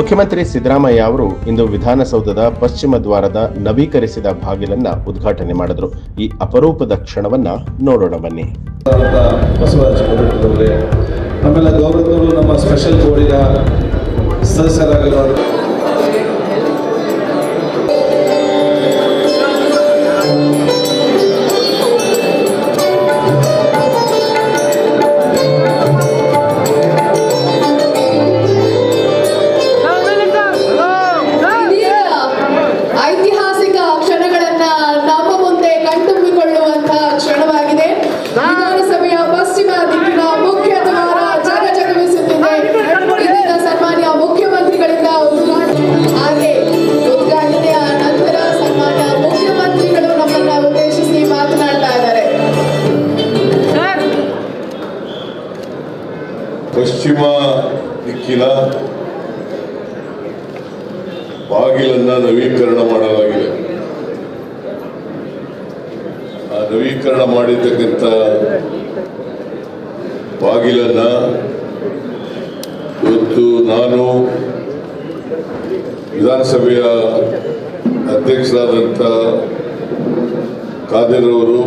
ಮುಖ್ಯಮಂತ್ರಿ ಸಿದ್ದರಾಮಯ್ಯ ಅವರು ಇಂದು ವಿಧಾನಸೌಧದ ಪಶ್ಚಿಮ ದ್ವಾರದ ನವೀಕರಿಸಿದ ಬಾಗಿಲನ್ನ ಉದ್ಘಾಟನೆ ಮಾಡಿದರು. ಈ ಅಪರೂಪದ ಕ್ಷಣವನ್ನ ನೋಡೋಣ ಬನ್ನಿ. ಆಮೇಲೆ ಗೌರವರು ನಮ್ಮ ಸ್ಪೆಷಲ್ ಬೋರ್ಡಿನ ಸದಸ್ಯರಾಗಿರೋ ಪಶ್ಚಿಮ ದಿಕ್ಕಿನ ಬಾಗಿಲನ್ನು ನವೀಕರಣ ಮಾಡಲಾಗಿದೆ. ಆ ನವೀಕರಣ ಮಾಡಿರ್ತಕ್ಕಂಥ ಬಾಗಿಲನ್ನು ಇವತ್ತು ನಾನು ವಿಧಾನಸಭೆಯ ಅಧ್ಯಕ್ಷರಾದಂಥ ಅವರು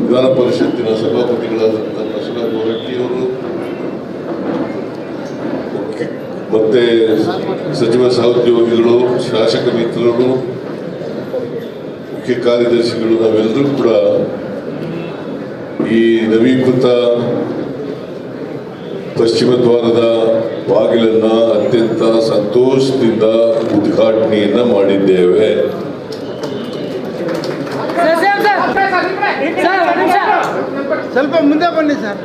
ವಿಧಾನ ಪರಿಷತ್ತಿನ ಸಭಾಪತಿಗಳಾದಂಥ ಬಸವರಾಜ ಹೊರಟ್ಟಿಯವರು ಮತ್ತೆ ಸಚಿವ ಸಹೋದ್ಯೋಗಿಗಳು ಶಾಸಕ ಮಿತ್ರರು ಮುಖ್ಯ ಕಾರ್ಯದರ್ಶಿಗಳು ನಾವೆಲ್ಲರೂ ಕೂಡ ಈ ನವೀಕೃತ ಪಶ್ಚಿಮ ದ್ವಾರದ ಬಾಗಿಲನ್ನ ಅತ್ಯಂತ ಸಂತೋಷದಿಂದ ಉದ್ಘಾಟನೆಯನ್ನ ಮಾಡಿದ್ದೇವೆ. ಸ್ವಲ್ಪ ಮುಂದೆ ಬನ್ನಿ ಸರ್.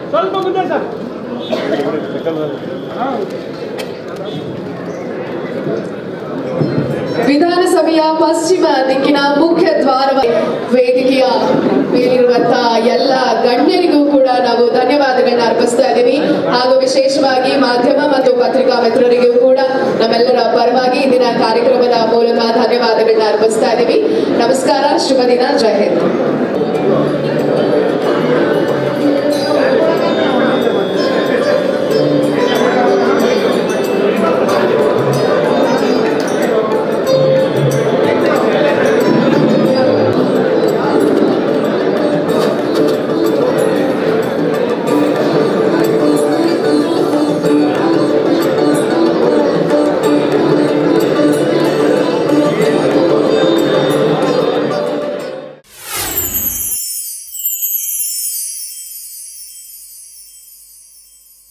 ವಿಧಾನಸಭೆಯ ಪಶ್ಚಿಮ ದಿಕ್ಕಿನ ಮುಖ್ಯ ದ್ವಾರ ವೇದಿಕೆಯ ಮೇಲಿರುವಂತಹ ಎಲ್ಲ ಗಣ್ಯರಿಗೂ ಕೂಡ ನಾವು ಧನ್ಯವಾದಗಳನ್ನ ಅರ್ಪಿಸ್ತಾ ಇದ್ದೀವಿ. ಹಾಗೂ ವಿಶೇಷವಾಗಿ ಮಾಧ್ಯಮ ಮತ್ತು ಪತ್ರಿಕಾ ಮಿತ್ರರಿಗೂ ಕೂಡ ನಮ್ಮೆಲ್ಲರ ಪರವಾಗಿ ಇಂದಿನ ಕಾರ್ಯಕ್ರಮದ ಮೂಲಕ ಧನ್ಯವಾದಗಳನ್ನ ಅರ್ಪಿಸ್ತಾ ಇದ್ದೀವಿ. ನಮಸ್ಕಾರ, ಶುಭ ದಿನ, ಜೈ ಹಿಂದ್.